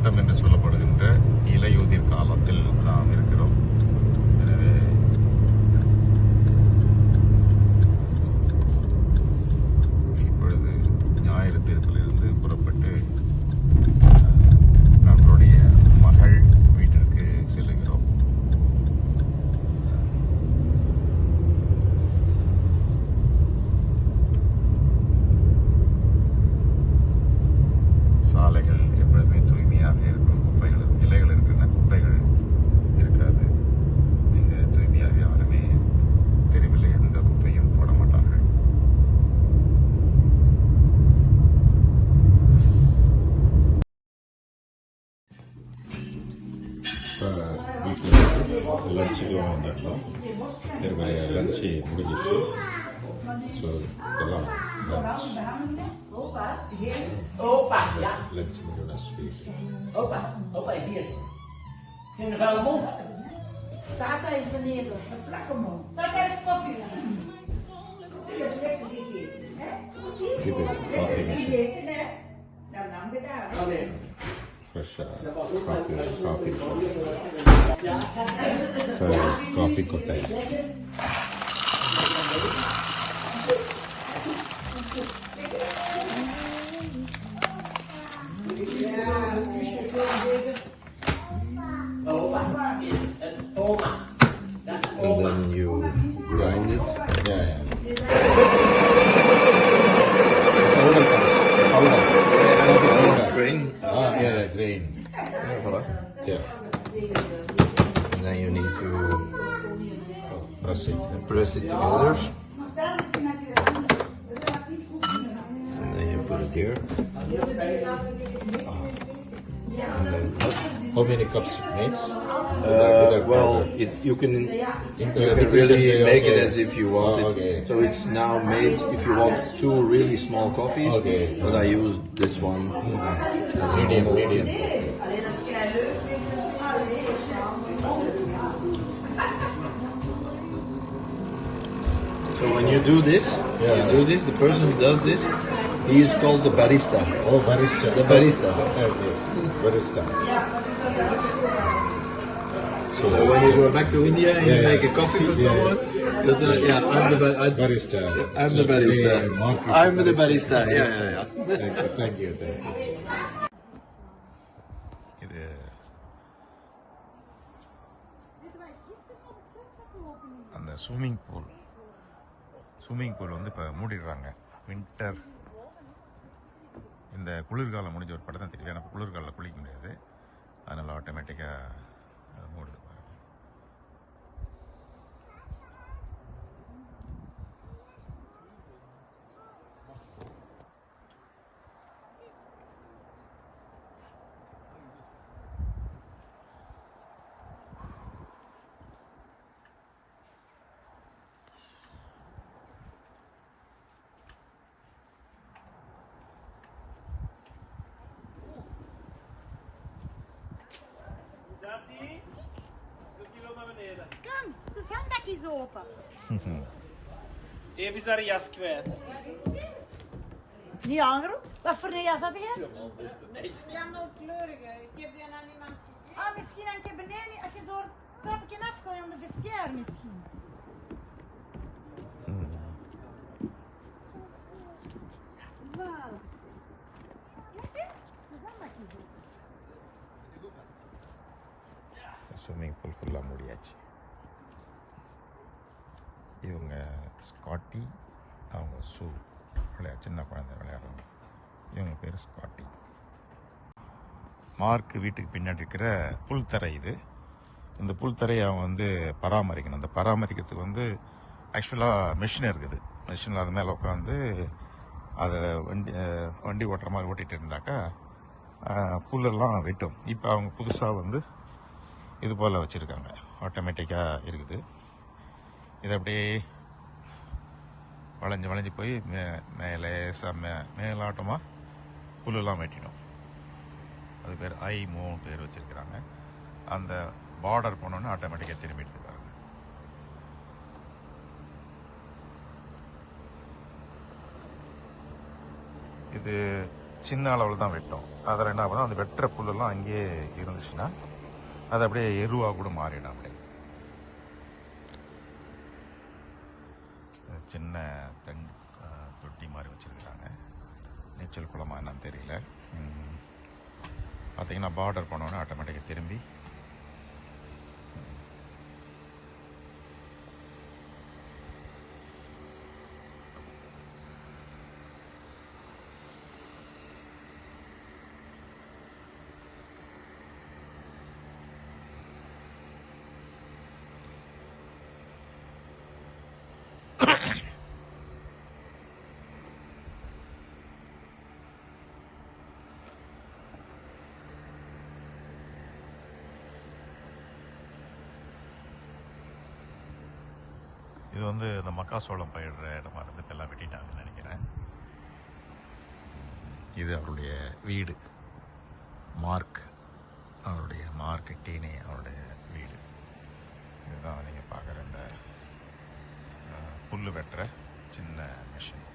வட்டம் என்று சொல்லப்படுகின்ற இலையுதிர் காலத்தில் நாம் இருக்கிறோம். எனவே இப்பொழுது ஞாயிறு లంచ్గా ఉందట్లో ఇరవై లంచ్ ముగిసి సో ఎలా lunch ముగిన sweet Tata is beneden. Plak hem op. Tata is koffie. Ik heb lekker gegeten. Ik heb lekker gegeten. Nou, nam de daar. nee. Fresh coffee coffee ಸರಿ ಕಾಫಿ ಕೊಟ್ಟೆ Opa. En oma. Dat is And oma. then you grind it. Yeah, yeah. Yeah. And then you need to Press it. press it together. And then you put it here. And then How many cups it makes? Uh, well, it, you can you can really make it as if you want Oh, it. So it's now made if you want two really small coffees. Okay. But I use this one uh, as a Medium, medium. So when you do this, Yeah. you do this. The person who does this, he is called the barista. Oh, barista. The barista. Okay, barista. So when you go back to India and Yeah, you yeah. make a coffee for Yeah. someone, that's a, yeah, I'm the ba- I, Barista. I'm So the barista. today Mark is I'm the barista. Yeah, yeah, yeah. Thank you, thank you, thank you. இது அந்த swimming pool Swimming pool வந்து இப்போ மூடிடுறாங்க. Winter இந்த குளிர்காலம் முடிஞ்ச ஒரு படம் தான் தெரியும் ஏன்னா குளிர்காலில் குளிக்க முடியாது. அதனால் ஆட்டோமேட்டிக்காக அது மூடுது. Dus De schandbak is open. Even is haar jas kwijt. Niet aangeroept? Wat voor een jas had je? Het is jammelkleurige. Ik heb die aan niemand gegeven. Ah, misschien heb je beneden. Als je door het trapje afgooit aan de vestier misschien. Hmm. Wauw. Eens. Is zo Swimmingpool voor la muriachi. இவங்க ஸ்காட்டி அவங்க shoe விளையா சின்ன குழந்தை விளையாடுறவங்க இவங்க பேர் ஸ்காட்டி. Mark வீட்டுக்கு பின்னாடி இருக்கிற புல்தரை இது. இந்த புல்தரையை அவன் வந்து பராமரிக்கணும். அந்த பராமரிக்கிறதுக்கு வந்து ஆக்சுவலாக மிஷின் இருக்குது. மிஷினில் அது மேலே உட்காந்து அதை வண்டி வண்டி ஓட்டுற மாதிரி ஓட்டிகிட்டு இருந்தாக்கா புல்லெல்லாம் வெட்டும். இப்போ அவங்க புதுசாக வந்து இது போல் வச்சுருக்காங்க. ஆட்டோமேட்டிக்காக இருக்குது. இது அப்படியே வளைஞ்சு வளைஞ்சு போய் மே மேலே ச மே மேலாட்டமாக புல்லெல்லாம் வெட்டிடும் அது பேர் ஐ மூணு பேர் வச்சுருக்கிறாங்க. அந்த பார்டர் போனோன்னே ஆட்டோமேட்டிக்காக திரும்பி எடுத்துக்கிறாங்க இது சின்ன அளவில் தான் வெட்டும். அதில் என்ன பண்ணோம் அந்த வெட்டுற புல்லெல்லாம் அங்கேயே இருந்துச்சுன்னா அது அப்படியே எருவாக கூட மாறிடும் அப்படியே. சின்ன தண் தொட்டி மாதிரி வச்சுருக்குறாங்க. நீச்சல் குளமாக என்னன்னு தெரியல. பார்த்திங்கன்னா பார்த்தீங்கன்னா பார்டர் பண்ணோன்னே ஆட்டோமேட்டிக்காக திரும்பி இது வந்து இந்த மக்காசோளம் பயிடுற இடமா இருந்து இப்போ எல்லாம் வெட்டிட்டாங்கன்னு நினைக்கிறேன். இது அவருடைய வீடு. மார்க் அவருடைய மார்க் டீனே அவருடைய வீடு. இதுதான் நீங்கள் பார்க்குற இந்த புல் வெட்டுற சின்ன மிஷின்